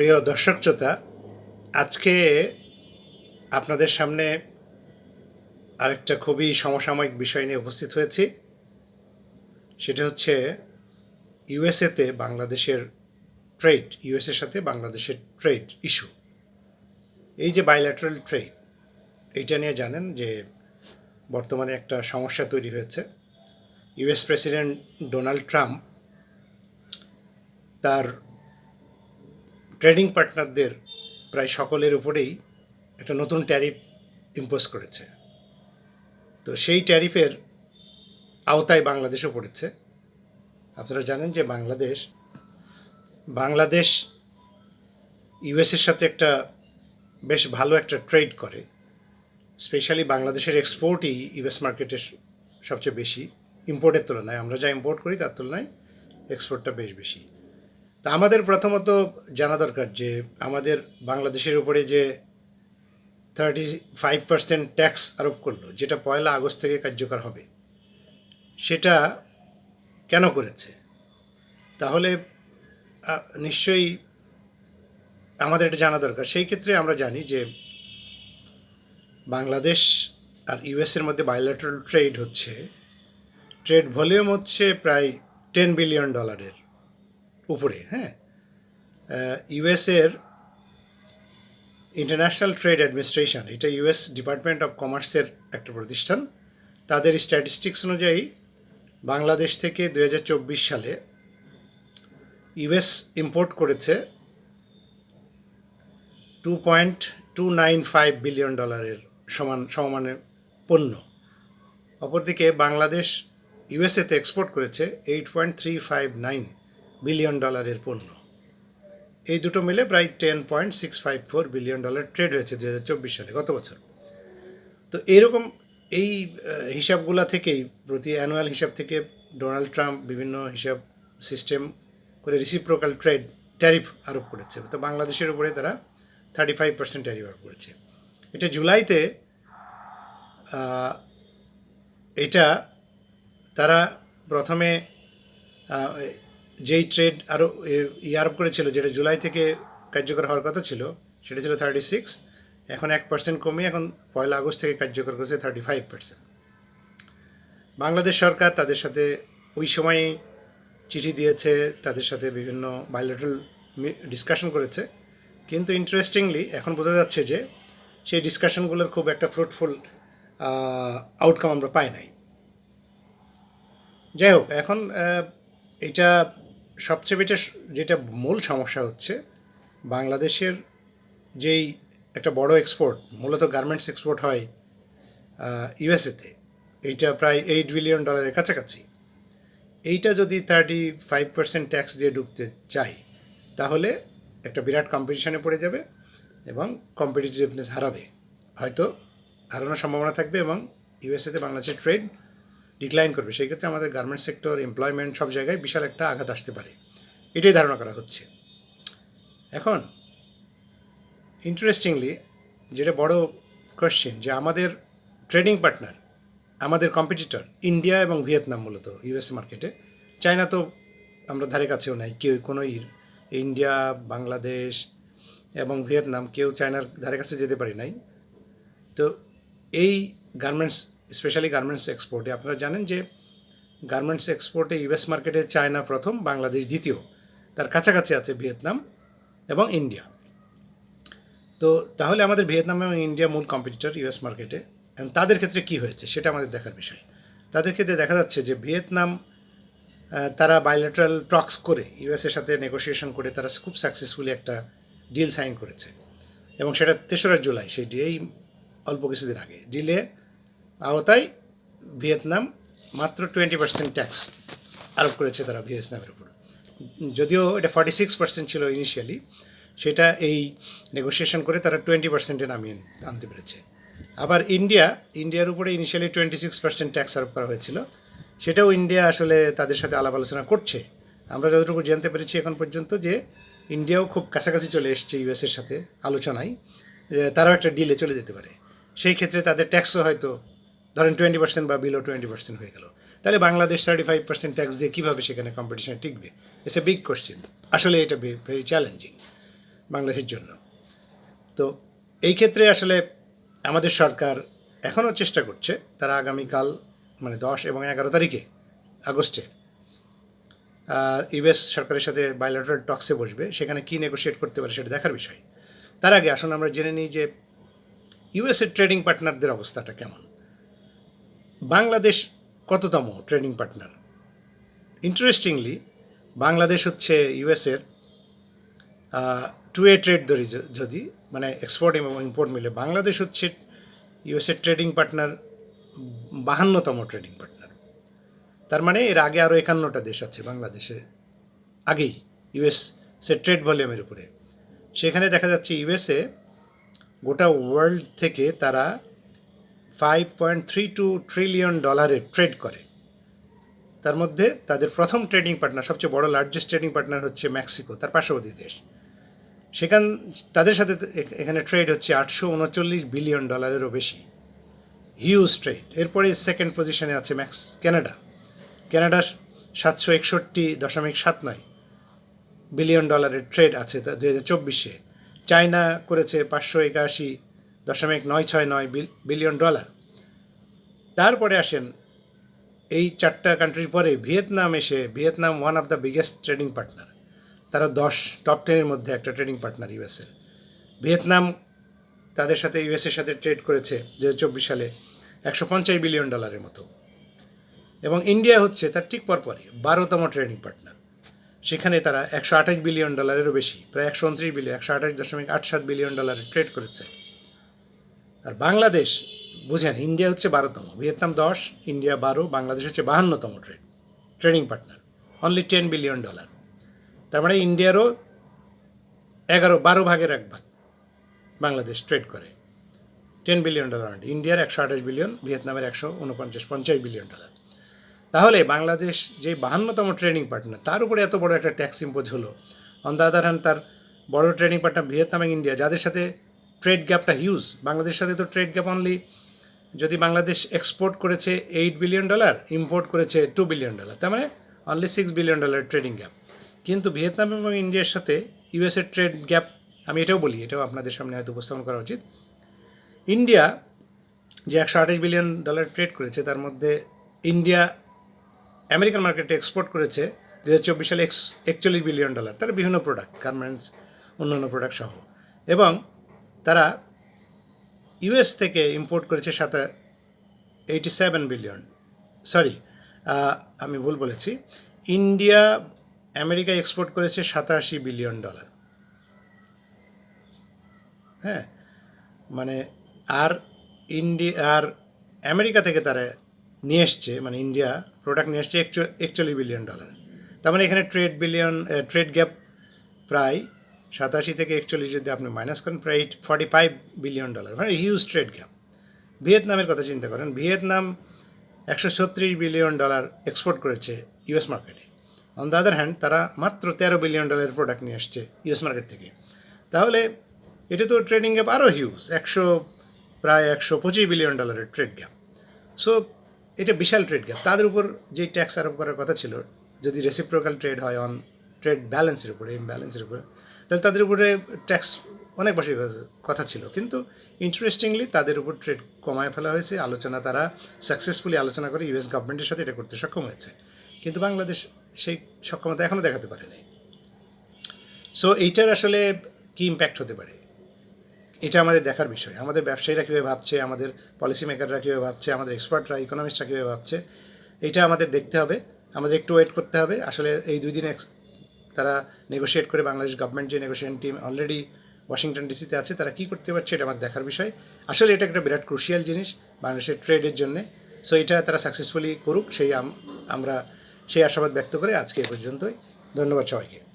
প্রিয় দর্শক শ্রোতা, আজকে আপনাদের সামনে আরেকটা খুবই সমসাময়িক বিষয় নিয়ে উপস্থিত হয়েছি। সেটা হচ্ছে ইউএসএতে বাংলাদেশের ট্রেড, ইউএসএর সাথে বাংলাদেশের ট্রেড ইস্যু। এই যে বাইল্যাটারাল ট্রেড এইটা নিয়ে জানেন যে বর্তমানে একটা সমস্যা তৈরি হয়েছে। ইউএস প্রেসিডেন্ট ডোনাল্ড ট্রাম্প তার ট্রেডিং পার্টনারদের প্রায় সকলের উপরেই একটা নতুন ট্যারিফ ইম্পোজ করেছে। তো সেই ট্যারিফের আওতায় বাংলাদেশও পড়েছে। আপনারা জানেন যে বাংলাদেশ বাংলাদেশ ইউএসের সাথে একটা বেশ ভালো একটা ট্রেড করে। স্পেশালি বাংলাদেশের এক্সপোর্টই ইউএস মার্কেটে সবচেয়ে বেশি, ইম্পোর্টের তুলনায়। আমরা যা ইম্পোর্ট করি তার তুলনায় এক্সপোর্টটা বেশ বেশি। তা আমাদের প্রথমত জানা দরকার যে আমাদের বাংলাদেশের উপরে যে থার্টি ফাইভ পার্সেন্ট ট্যাক্স আরোপ করল, যেটা পয়লা আগস্ট থেকে কার্যকর হবে, সেটা কেন করেছে? তাহলে নিশ্চয়ই আমাদের এটা জানা দরকার। সেই ক্ষেত্রে আমরা জানি যে বাংলাদেশ আর ইউএসের মধ্যে বায়োলেটারাল ট্রেড হচ্ছে ট্রেড ভলিউম হচ্ছে প্রায় টেন বিলিয়ন ডলারের উপরে হ্যাঁ? ইউএসের ইন্টারন্যাশনাল ট্রেড অ্যাডমিনিস্ট্রেশন এটা ইউএস ডিপার্টমেন্ট অফ কমার্সের একটা প্রতিষ্ঠান, তাদের স্ট্যাটিস্টিক্স অনুযায়ী বাংলাদেশ থেকে দু হাজার চব্বিশ সালে ইউএস ইম্পোর্ট করেছে two point two nine five billion ডলারের সমান, সমমানের পণ্য। অপরদিকে বাংলাদেশ ইউএসএতে এক্সপোর্ট করেছে eight point three five nine billion ডলারের পণ্য। এই দুটো মিলে প্রায় ten point six five four billion dollar trade হয়েছে দু হাজার চব্বিশ সালে, গত বছর। তো এইরকম এই হিসাবগুলা থেকেই প্রতি অ্যানুয়াল হিসাব থেকে ডোনাল্ড ট্রাম্প বিভিন্ন হিসাব সিস্টেম করে রিসিপ্রোকাল ট্রেড ট্যারিফ আরোপ করেছে। তো বাংলাদেশের উপরে তারা থার্টি ফাইভ পার্সেন্ট ট্যারিফ আরোপ করেছে। এটা জুলাইতে এটা তারা প্রথমে যেই ট্রেড আরও ই আরোপ করেছিল যেটা জুলাই থেকে কার্যকর হওয়ার কথা ছিল, সেটা ছিল থার্টি সিক্স এখন এক পার্সেন্ট কমিয়ে এখন পয়লা আগস্ট থেকে কার্যকর করেছে থার্টি ফাইভ পার্সেন্ট বাংলাদেশ সরকার তাদের সাথে ওই সময়ই চিঠি দিয়েছে, তাদের সাথে বিভিন্ন বায়োলেটারাল ডিসকাশন করেছে। কিন্তু ইন্টারেস্টিংলি এখন বোঝা যাচ্ছে যে সেই ডিসকাশনগুলোর খুব একটা ফ্রুটফুল আউটকাম আমরা পাই নাই। যাই হোক, এখন এটা সবচেয়ে বেটা যেটা মূল সমস্যা হচ্ছে, বাংলাদেশের যেই একটা বড় এক্সপোর্ট মূলত গার্মেন্টস এক্সপোর্ট হয় ইউএসএতে এইটা প্রায় এইট বিলিয়ন ডলারের কাছাকাছি। এইটা যদি থার্টি ফাইভ পার্সেন্ট ট্যাক্স দিয়ে ঢুকতে চাই, তাহলে একটা বিরাট কম্পিটিশানে পড়ে যাবে এবং কম্পিটিটিভনেস হারাবে। হয়তো হারানোর সম্ভাবনা থাকবে এবং ইউএসএতে বাংলাদেশের ট্রেড ডিক্লাইন করবে। সেই ক্ষেত্রে আমাদের গার্মেন্টস সেক্টর এমপ্লয়মেন্ট সব জায়গায় বিশাল একটা আঘাত আসতে পারে। এটাই ধারণা করা হচ্ছে। এখন ইন্টারেস্টিংলি যেটা বড় কোয়েশ্চেন যে আমাদের ট্রেডিং পার্টনার আমাদের কম্পিটিটর ইন্ডিয়া এবং ভিয়েতনাম মূলত ইউএস মার্কেটে চায়না তো আমরা ধারে কাছেও নাই, কেউ কোনো ইন্ডিয়া বাংলাদেশ এবং ভিয়েতনাম কেউ চায়নার ধারে কাছে যেতে পারি নাই। তো এই গার্মেন্টস স্পেশালি গার্মেন্টস এক্সপোর্টে আপনারা জানেন যে গার্মেন্টস এক্সপোর্টে ইউএস মার্কেটে চায়না প্রথম বাংলাদেশ দ্বিতীয়। তার কাছাকাছি আছে ভিয়েতনাম এবং ইন্ডিয়া তো তাহলে আমাদের ভিয়েতনাম এবং ইন্ডিয়া মূল কম্পিটিটর ইউএস মার্কেটে তাদের ক্ষেত্রে কি হয়েছে সেটা আমাদের দেখার বিষয়। তাদের ক্ষেত্রে দেখা যাচ্ছে যে ভিয়েতনাম তারা বাইলেটারাল টক্স করে ইউএসের সাথে নেগোসিয়েশন করে, তারা খুব সাকসেসফুলি একটা ডিল সাইন করেছে। এবং সেটা তেসরা জুলাই সেটি এই অল্প কিছুদিন আগে। ডিলে আওতায় ভিয়েতনাম মাত্র টোয়েন্টি পার্সেন্ট ট্যাক্স আরোপ করেছে তারা ভিয়েতনামের উপর। যদিও এটা ফর্টি সিক্স পার্সেন্ট ছিল ইনিশিয়ালি সেটা এই নেগোসিয়েশন করে তারা টোয়েন্টি পার্সেন্টে নামিয়ে আনতে পেরেছে। আবার ইন্ডিয়া, ইন্ডিয়ার উপরে initially twenty six percent tax আরোপ করা হয়েছিল, সেটাও ইন্ডিয়া আসলে তাদের সাথে আলাপ আলোচনা করছে। আমরা যতটুকু জানতে পেরেছি এখন পর্যন্ত যে ইন্ডিয়াও খুব কাছাকাছি চলে এসছে ইউএসের সাথে আলোচনায় তারাও একটা ডিলে চলে যেতে পারে। সেই ক্ষেত্রে তাদের ট্যাক্সও হয়তো ধরেন টোয়েন্টি পার্সেন্ট বা বিলো টোয়েন্টি পার্সেন্ট হয়ে গেল। তাহলে Bangladesh thirty five percent tax দিয়ে কীভাবে সেখানে কম্পিটিশনে টিকবে? ইটস এ বিগ কোশ্চেন আসলে এটা ভেরি চ্যালেঞ্জিং বাংলাদেশের জন্য। তো এই ক্ষেত্রে আসলে আমাদের সরকার এখনও চেষ্টা করছে, তারা আগামীকাল মানে দশ এবং এগারো তারিখে, আগস্টে ইউএস সরকারের সাথে বায়োলেটারাল টক্সে বসবে, সেখানে কী নেগোশিয়েট করতে পারে সেটা দেখার বিষয়। তার আগে আসুন আমরা জেনে নিই যে ইউএসের ট্রেডিং পার্টনারদের অবস্থাটা কেমন। বাংলাদেশ কততম ট্রেডিং পার্টনার? ইন্টারেস্টিংলি বাংলাদেশ হচ্ছে ইউএসের টু এ ট্রেড ধরি যদি মানে এক্সপোর্ট এবং ইম্পোর্ট মিলে, বাংলাদেশ হচ্ছে ইউএসের ট্রেডিং পার্টনার বাহান্নতম ট্রেডিং পার্টনার তার মানে এর আগে আরও একান্নটা দেশ আছে বাংলাদেশে, আগেই ইউএস সে ট্রেড ভলিউমের উপরে। সেখানে দেখা যাচ্ছে ইউএসএ গোটা ওয়ার্ল্ড থেকে তারা five point three two trillion ডলারের ট্রেড করে তার মধ্যে তাদের প্রথম ট্রেডিং পার্টনার সবচেয়ে বড় লার্জেস্ট ট্রেডিং পার্টনার হচ্ছে মেক্সিকো তার পার্শ্ববর্তী দেশ সেখান তাদের সাথে এখানে ট্রেড হচ্ছে আটশো উনচল্লিশ বিলিয়ন ডলারেরও বেশি হিউজ ট্রেড এরপরে সেকেন্ড পজিশনে আছে ম্যাক্স কানাডা কানাডা সাতশো একষট্টি দশমিক সাত নয় বিলিয়ন ডলারের ট্রেড আছে দু হাজার চব্বিশে চায়না করেছে পাঁচশো একাশি দশমিক নয় ছয় নয় বিলিয়ন ডলার। তারপরে আসেন এই চারটা কান্ট্রির পরে ভিয়েতনাম এসে, Vietnam one of the biggest trading partner তারা দশ টপ টেনের মধ্যে একটা ট্রেডিং পার্টনার ইউএসের ভিয়েতনাম তাদের সাথে ইউএসের সাথে ট্রেড করেছে দু হাজার চব্বিশ সালে একশো পঞ্চাশ বিলিয়ন ডলারের মতো। এবং ইন্ডিয়া হচ্ছে তার ঠিক পরপরই বারোতম ট্রেডিং পার্টনার সেখানে তারা একশো আঠাশ বিলিয়ন ডলারেরও বেশি, প্রায় একশো উনত্রিশ বিলিয়ন, একশো আঠাশ দশমিক আট সাত বিলিয়ন ডলারের ট্রেড করেছে। আর বাংলাদেশ, বুঝেন ইন্ডিয়া হচ্ছে বারোতম ভিয়েতনাম দশ ইন্ডিয়া বারো বাংলাদেশ হচ্ছে বাহান্নতম trade trading partner only ten billion dollar তার মানে ইন্ডিয়ারও এগারো, বারো ভাগের এক ভাগ বাংলাদেশ ট্রেড করে। টেন বিলিয়ন ডলার ইন্ডিয়ার একশো আঠাশ বিলিয়ন ভিয়েতনামের একশো উনপঞ্চাশ, পঞ্চাশ বিলিয়ন ডলার তাহলে বাংলাদেশ যে বাহান্নতম ট্রেডিং পার্টনার তার উপরে এত বড় একটা ট্যাক্স ইম্পোজ হলো। অন দ্য আদার হ্যান্ড তার বড় ট্রেডিং পার্টনার ভিয়েতনাম ইন্ডিয়া যাদের সাথে ট্রেড গ্যাপটা হিউজ বাংলাদেশের সাথে তো ট্রেড গ্যাপ অনলি যদি বাংলাদেশ এক্সপোর্ট করেছে এইট বিলিয়ন ডলার ইম্পোর্ট করেছে টু বিলিয়ন ডলার তার মানে only six billion dollar trading gap কিন্তু ভিয়েতনাম এবং ইন্ডিয়ার সাথে ইউএসের ট্রেড গ্যাপ আমি এটাও বলি, এটাও আপনাদের সামনে হয়তো উপস্থাপন করা উচিত। ইন্ডিয়া যে একশো আঠাশ বিলিয়ন ডলার ট্রেড করেছে, তার মধ্যে ইন্ডিয়া আমেরিকান মার্কেটে এক্সপোর্ট করেছে দু হাজার চব্বিশ সালে একচল্লিশ বিলিয়ন ডলার তার বিভিন্ন প্রোডাক্ট গার্মেন্টস অন্যান্য প্রোডাক্ট সহ। এবং তারা ইউএস থেকে ইম্পোর্ট করেছে সাতা এইটি সেভেন বিলিয়ন। সরি আমি ভুল বলেছি। ইন্ডিয়া আমেরিকায় এক্সপোর্ট করেছে সাতাশি বিলিয়ন ডলার। হ্যাঁ মানে আর ইন্ডিয়া আর আমেরিকা থেকে তারা নিয়ে এসছে মানে ইন্ডিয়া প্রোডাক্ট নিয়ে এসছে একচল্লিশ বিলিয়ন ডলার। তার মানে এখানে ট্রেড বিলিয়ন ট্রেড গ্যাপ প্রায় সাতাশি থেকে একচল্লিশ যদি আপনি মাইনাস করেন, প্রায় ফর্টি ফাইভ বিলিয়ন ডলার মানে হিউজ ট্রেড গ্যাপ ভিয়েতনামের কথা চিন্তা করেন, ভিয়েতনাম একশো ছত্রিশ বিলিয়ন ডলার এক্সপোর্ট করেছে ইউএস মার্কেটে অন দ্য আদার হ্যান্ড তারা মাত্র তেরো বিলিয়ন ডলারের প্রোডাক্ট নিয়ে আসছে ইউএস মার্কেট থেকে। তাহলে এটা তো ট্রেডিং গ্যাপ আরও হিউজ একশো, প্রায় একশো পঁচিশ বিলিয়ন ডলারের ট্রেড গ্যাপ সো এটা বিশাল ট্রেড গ্যাপ তাদের উপর যে ট্যাক্স আরোপ করার কথা ছিল, যদি রেসিপ্রোকাল ট্রেড হয় অন ট্রেড ব্যালেন্সের উপরে ব্যালেন্সের উপরে তাহলে তাদের উপরে ট্যাক্স অনেক বেশি কথা ছিল। কিন্তু ইন্টারেস্টিংলি তাদের উপর ট্রেড কমায় ফেলা হয়েছে। আলোচনা তারা সাকসেসফুলি আলোচনা করে ইউএস গভর্নমেন্টের সাথে এটা করতে সক্ষম হয়েছে। কিন্তু বাংলাদেশ সেই সক্ষমতা এখনও দেখাতে পারেনি। সো এইটার আসলে কী ইম্প্যাক্ট হতে পারে? এটা আমাদের দেখার বিষয়। আমাদের ব্যবসায়ীরা কীভাবে ভাবছে? আমাদের পলিসি মেকাররা কীভাবে ভাবছে? আমাদের এক্সপার্টরা ইকোনমিস্টরা কীভাবে ভাবছে? এটা আমাদের দেখতে হবে। আমাদের একটু ওয়েট করতে হবে। আসলে এই দুই দিন তারা নেগোশিয়েট করে বাংলাদেশ গভর্নমেন্ট যে নেগোসিয়েশন টিম অলরেডি ওয়াশিংটন ডিসিতে আছে, তারা কী করতে পারছে এটা আমার দেখার বিষয়। আসলে এটা একটা বিরাট ক্রুশিয়াল জিনিস বাংলাদেশের ট্রেডের জন্যে। সো এটা তারা সাকসেসফুলি করুক, সেই আম- আমরা সেই আশাবাদ ব্যক্ত করে আজকে এ পর্যন্তই। ধন্যবাদ সবাইকে।